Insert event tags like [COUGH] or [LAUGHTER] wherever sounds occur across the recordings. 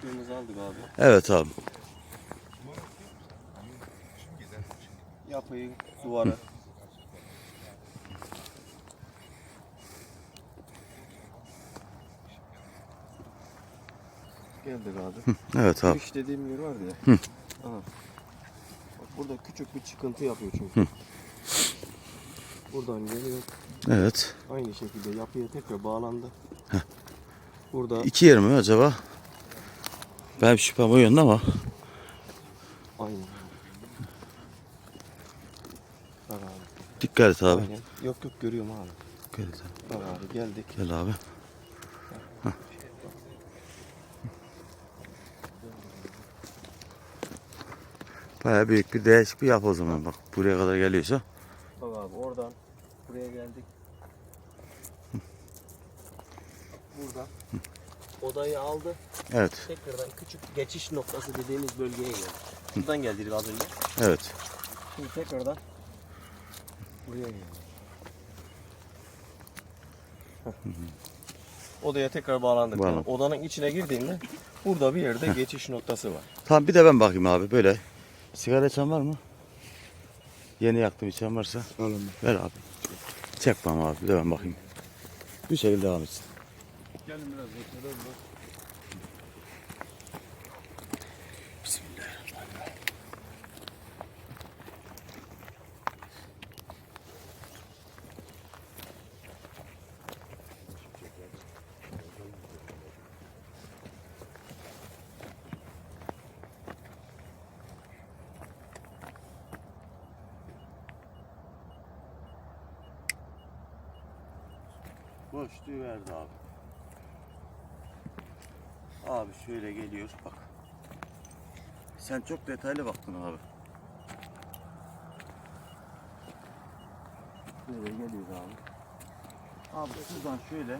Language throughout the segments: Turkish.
Başlığımızı aldık abi. Evet abi. Yapıyı, duvarı. Geldik abi. Evet abi. Kış dediğim yer var ya. Aha. Bak burada küçük bir çıkıntı yapıyor çünkü. Buradan geliyor. Evet. Aynı şekilde yapıya tekrar bağlandı. Burada İki yer mi acaba? Ben şüphem o yönde ama. Bak abi. Dikkat et abi. Aynen. Yok yok görüyorum abi. Dikkat et abi. Bak abi geldik. Gel abi. Baya büyük bir değişik bir yapı o zaman bak. Buraya kadar geliyorsa. Bak abi oradan buraya geldik. Burada odayı aldı. Evet. Tekrardan küçük geçiş noktası dediğimiz bölgeye geldi. Şuradan geldik az önce. Evet. Şimdi tekrardan buraya geldi. Heh. Odaya tekrar bağlandık. Bağlan. Yani odanın içine girdiğinde burada bir yerde geçiş noktası var. Tamam bir de ben bakayım abi böyle. Sigara içen var mı? Yeni yaktım içen varsa. Alın. Ver abi. Çek bana abi bir de ben bakayım. Bir şekilde devam etsin. Gelin biraz bekleyelim. Bismillahirrahmanirrahim. Boşluğu verdi abi. Abi şöyle geliyor bak. Sen çok detaylı baktın abi. Böyle geliyor abi. Abi şuradan şöyle.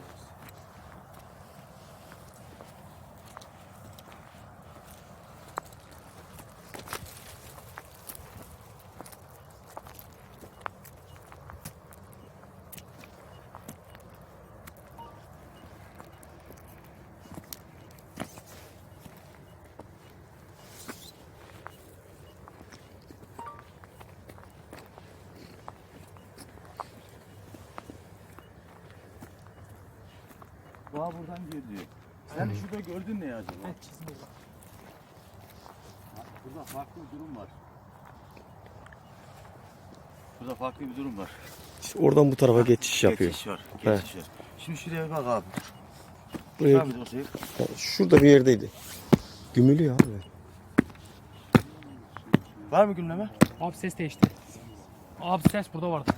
Daha buradan geliyor. Sen şurada gördün ne acaba? Ha, Burada farklı bir durum var. Burada farklı bir durum var. oradan bu tarafa geçiş yapıyor. Geçiş var. Geçiş var. Şimdi şuraya bir bak abi. Buraya, şey. şurada bir yerdeydi. Gümülüyor abi. Var mı gümleme? Abi ses değişti. Abi ses burada vardı.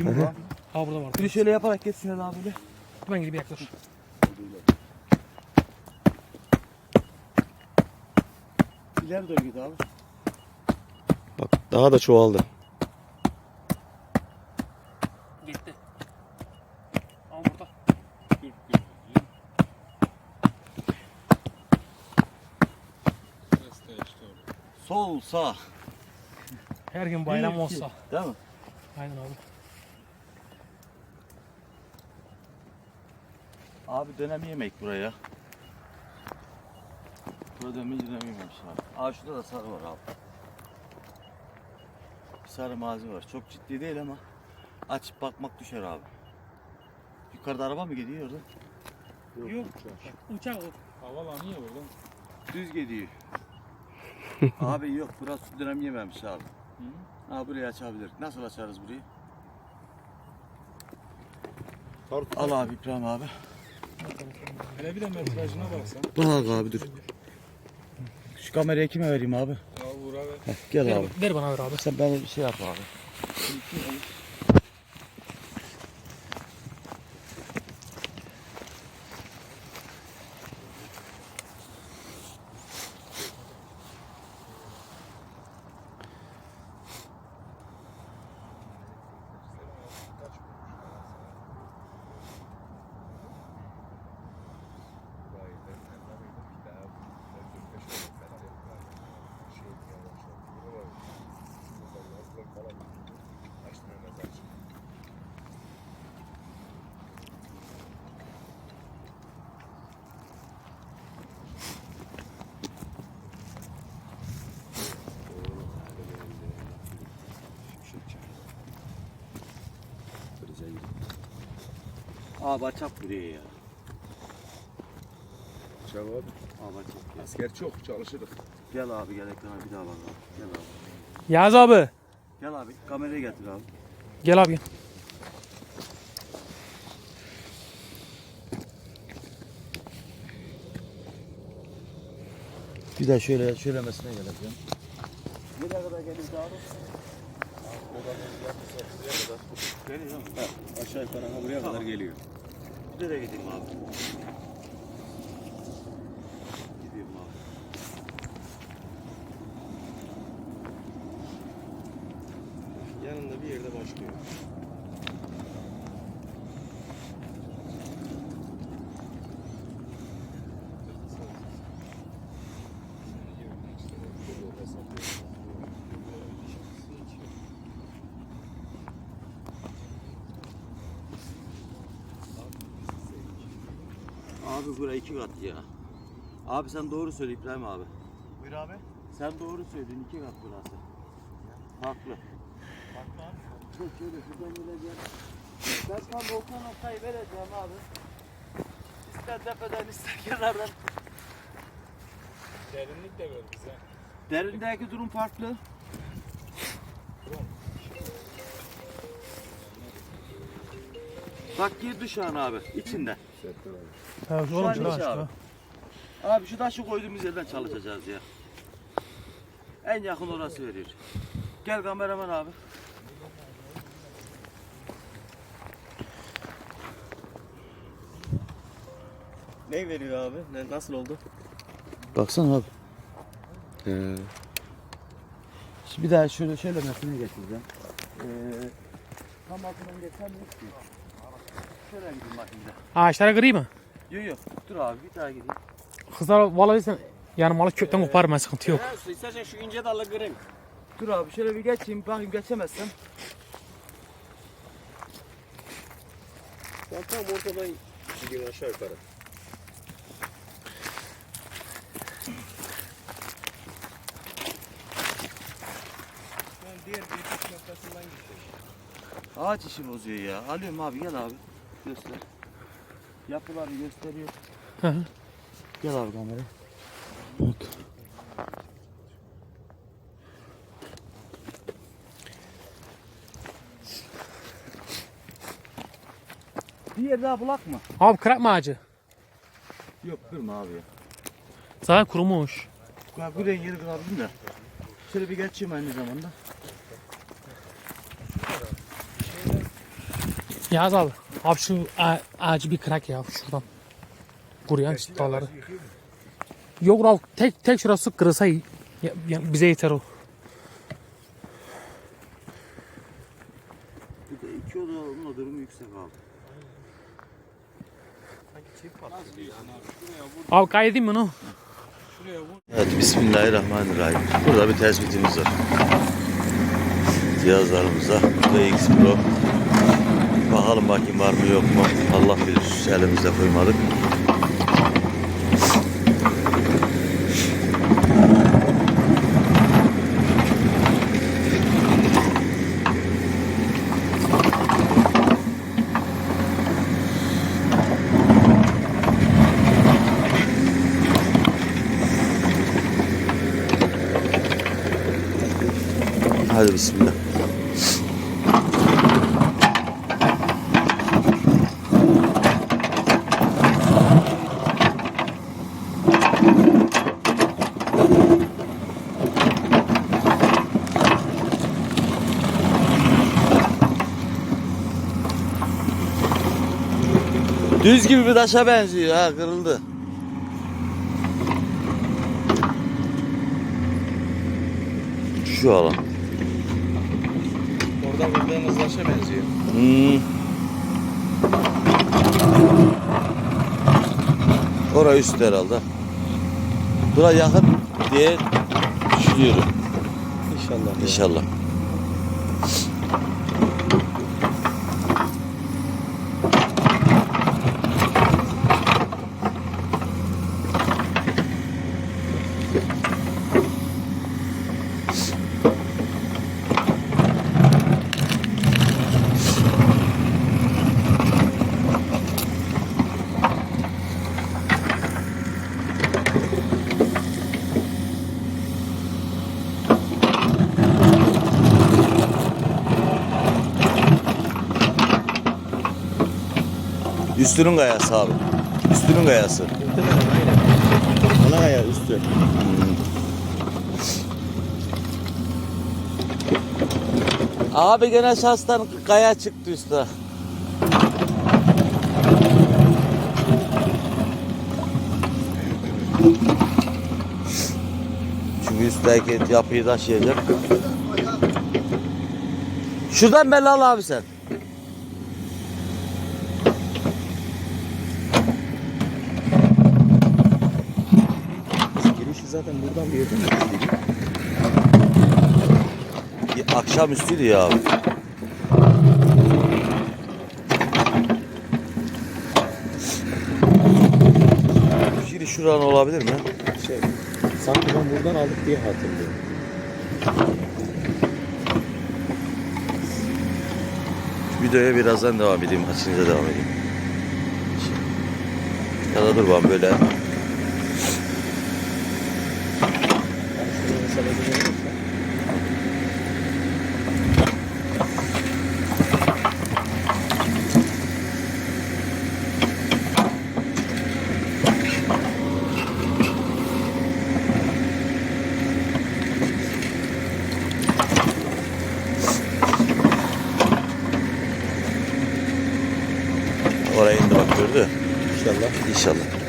Mi? Ha burada vardı. Bir şöyle yaparak geçsin abi. Ben gidip yaklaş. İleri doğru git abi. Bak daha da çoğaldı. Gitti. Ama burada. Sol sağ. Her gün bayram Bir, iki. olsa. Değil mi? Aynen abi. Abi dönem yemek buraya. Burada dönem dönem yememiş abi. Aa şurada da sarı var abi. Bir sarı mazi var. Çok ciddi değil ama açıp bakmak düşer abi. Yukarıda araba mı gidiyor orada? Yok. Uçak o. Havalanıyor oğlum. Düz gidiyor. [LAUGHS] abi yok burası dönem yememiş abi. Ha burayı açabilir. Nasıl açarız burayı? Al abi İbrahim abi. Hele bir de metrajına baksan. Bak abi dur. Şu kamerayı kime vereyim abi? Ya Uğur'a ver. Gel Ver, abi. ver bana ver abi. Sen bana bir şey yap abi. Abi açak buraya ya. Cevap. Abi açak ya. Asker çok çalışırız. Gel abi gel ekrana bir daha bak abi. Gel abi. Yaz abi. Gel abi kamerayı getir abi. Gel abi. Bir de şöyle şöylemesine geleceğim. Nereye kadar geliyor abi? Aşağı yukarı buraya kadar geliyor. Nereye gideyim abi? Abi buraya iki kat ya. Abi sen doğru söyle İbrahim abi. Buyur abi. Sen doğru söyledin iki kat burası. Haklı. Bakma abi. Çok [LAUGHS] şöyle şuradan geleceğim. Ben tam Volkan noktayı vereceğim abi. İster tepeden ister kenardan. Derinlik de ver bize. Derindeki durum farklı. Bak girdi şu an abi içinde. Ha, Şu an aç. abi. ha. Abi şu taşı koyduğumuz yerden çalışacağız ya. En yakın orası veriyor. Gel kameraman abi. Ne veriyor abi? Ne, nasıl oldu? Baksana abi. Ee, şimdi bir daha şöyle şöyle mesine getireceğim. Ee, tam altından geçemiyoruz ki. Şöyle gideyim bakayım bir de. Ağaçlara kırayım mı? Yok yok dur abi bir daha gideyim. Kızlar vallahi sen yani malı kökten koparma sıkıntı yok. Ya, istersen şu ince dalı kırayım. Dur abi şöyle bir geçeyim bakayım geçemezsem. Ben tam ortadan gidiyorum aşağı yukarı. Ben diğer geçiş noktasından. Ağaç işi bozuyor ya. Alıyorum abi gel abi. Göster. Yapıları gösteriyor. Hı hı. Gel abi kamera. Bir yer daha bulak mı? Abi kırak mı ağacı? Yok kırma abi ya. Zaten kurumuş. Ya buraya yeri kırardım da. Şöyle bir geçeyim aynı zamanda. Yaz abi. Abi şu a- ağacı bir kırak ya şuradan. Kuruyan dalları. Yok abi tek tek şurası kırılsa iyi. Ya- ya bize yeter o. Bir de iki odanın durumu yüksek abi. Abi kaydedeyim mi onu? Evet, Bismillahirrahmanirrahim. Burada bir tespitimiz var. Cihazlarımıza VX Pro. Bakalım bakayım var mı yok mu? Allah bilir. Elimizde koymadık. Hadi bismillah. Düz gibi bir taşa benziyor ha kırıldı. Şu alan. Orada vurduğumuz taşa benziyor. Hmm. Oraya üst herhalde. Bura yakın diye düşünüyorum. İnşallah. İnşallah. Üstünün kayası abi. Üstünün kayası. Ana kaya üstü. Abi gene şahstan kaya çıktı üstte. Çünkü üstteki yapıyı taşıyacak. Şuradan al abi sen. zaten buradan bir yerden? Ya, Akşam üstüydü ya abi. Şimdi şuran olabilir mi? Şey, sanki ben buradan aldık diye hatırlıyorum. Videoya birazdan devam edeyim. Açınca devam edeyim. Ya da dur ben böyle. Yani şuraya mesela bir yere koysak. Oraya indi bak gördü. İnşallah. İnşallah.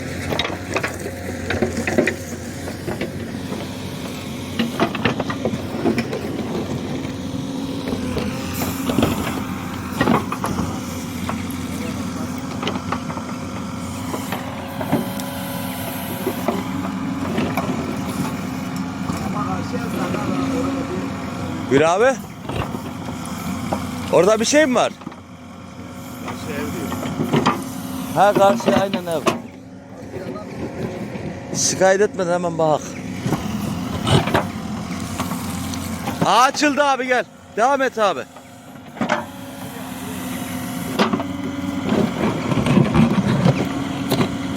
Bir abi. Orada bir şey mi var? Ha karşı aynen ev. Şikayet etmeden hemen bak. Açıldı abi gel. Devam et abi.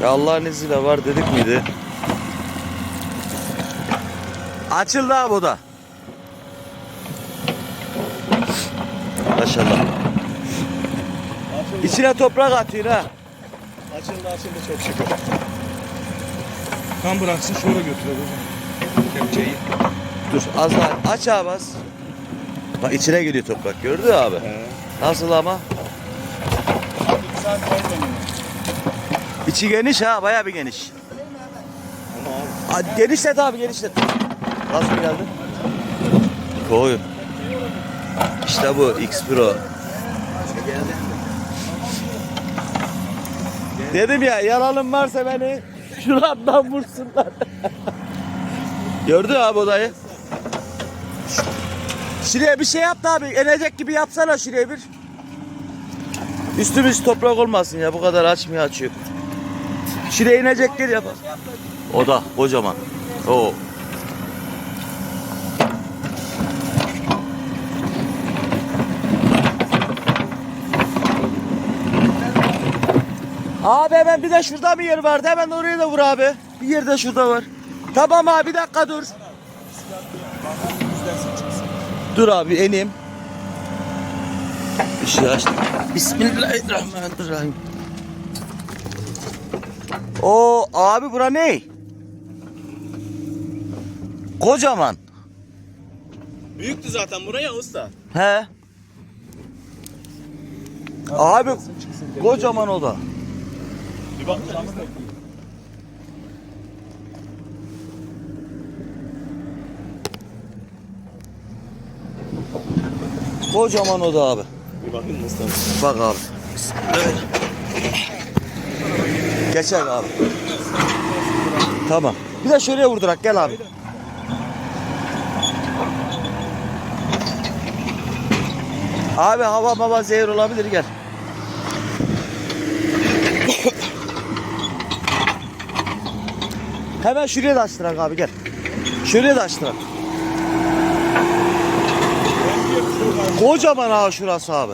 Ya Allah'ın izniyle var dedik miydi? Açıldı abi o da. Maşallah. İçine toprak atıyor ha. Açıldı açıldı çok şükür. Tam bıraksın şöyle götürelim. Kepçeyi. Dur az daha aç abi az. Bak içine giriyor toprak gördün mü abi? He. Nasıl ama? İçi geniş ha bayağı bir geniş. Genişlet abi genişlet. Nasıl geldi? Koy. İşte bu X Pro. Dedim ya yalanım varsa beni şuramdan vursunlar. [LAUGHS] Gördü abi odayı? Şuraya bir şey yaptı abi. Enecek gibi yapsana şuraya bir. Üstümüz toprak olmasın ya. Bu kadar açmıyor açıyor. Şuraya inecek yer yap. O da kocaman. O. Abi hemen bir de şurada bir yer vardı. Hemen oraya da vur abi. Bir yer de şurada var. Tamam abi bir dakika dur. Dur abi eneyim. Işığı açtım. Bismillahirrahmanirrahim. O abi bura ne? Kocaman. Büyüktü zaten buraya usta. He. Abi kocaman oda. Bir bak. Kocaman oda abi. Bir bakayım Mustafa. Bak abi. Geçer abi. Tamam. Bir de şuraya vurdurak gel abi. Abi hava hava zehir olabilir gel. Hemen şuraya da açtırak abi gel. Şuraya da açtırak. Kocaman ha şurası abi.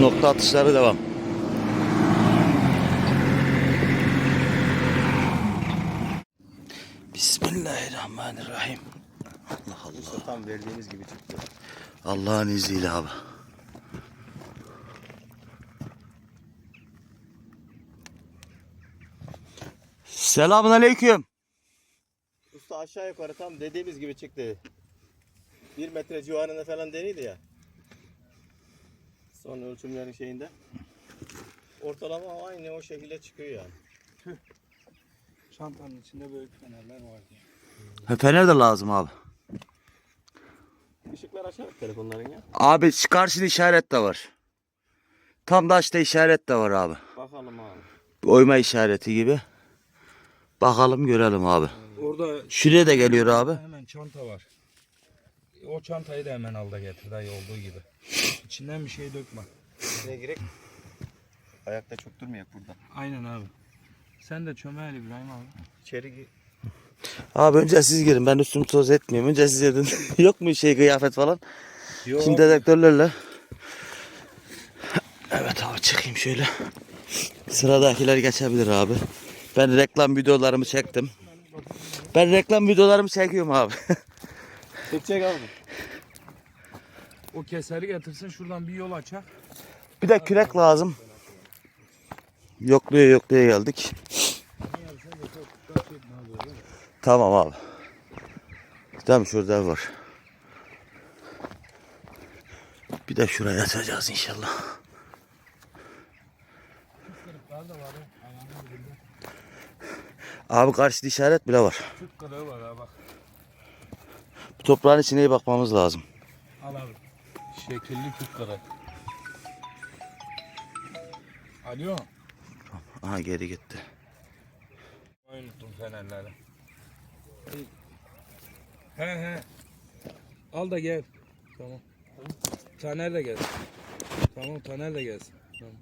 Nokta atışları devam. Bismillah. Bismillahirrahmanirrahim. Allah Allah. Usta tam verdiğimiz gibi çıktı. Allah'ın izniyle abi. Selamun aleyküm. Usta aşağı yukarı tam dediğimiz gibi çıktı. Bir metre civarında falan deniydi ya. Son ölçümlerin şeyinde. Ortalama aynı o şekilde çıkıyor yani. Çantanın içinde böyle fenerler var diye. Fener de lazım abi. Işıklar aşağı bak telefonların ya. Abi karşıda işaret de var. Tam da işte işaret de var abi. Bakalım abi. Oyma işareti gibi. Bakalım görelim abi. Orada Şuraya da geliyor abi. hemen çanta var. O çantayı da hemen al da getir dayı olduğu gibi. İçinden bir şey dökme. Ne gerek? Ayakta çok durmayak burada. Aynen abi. Sen de çömel İbrahim abi. İçeri gir. Abi önce siz girin ben üstümü toz etmiyorum. Önce siz edin. [LAUGHS] Yok mu şey kıyafet falan? Yok. Şimdi dedektörlerle. Evet abi çıkayım şöyle. Sıradakiler geçebilir abi. Ben reklam videolarımı çektim. Ben reklam videolarımı çekiyorum abi. [LAUGHS] Çekecek abi. O keseri getirsin şuradan bir yol açak. Bir de kürek lazım. Yokluya yokluya geldik. Tamam abi. Tamam şurada ev var. Bir de şuraya açacağız inşallah. Abi karşıda işaret bile var. Var ha bak. Bu toprağın içine iyi bakmamız lazım. Al abi. Şekilli tüp kılığı. Alo. Aha geri gitti. Unuttum fenerleri. He he. Al da gel. Tamam. Taner de gelsin. Tamam Taner de gelsin. Tamam.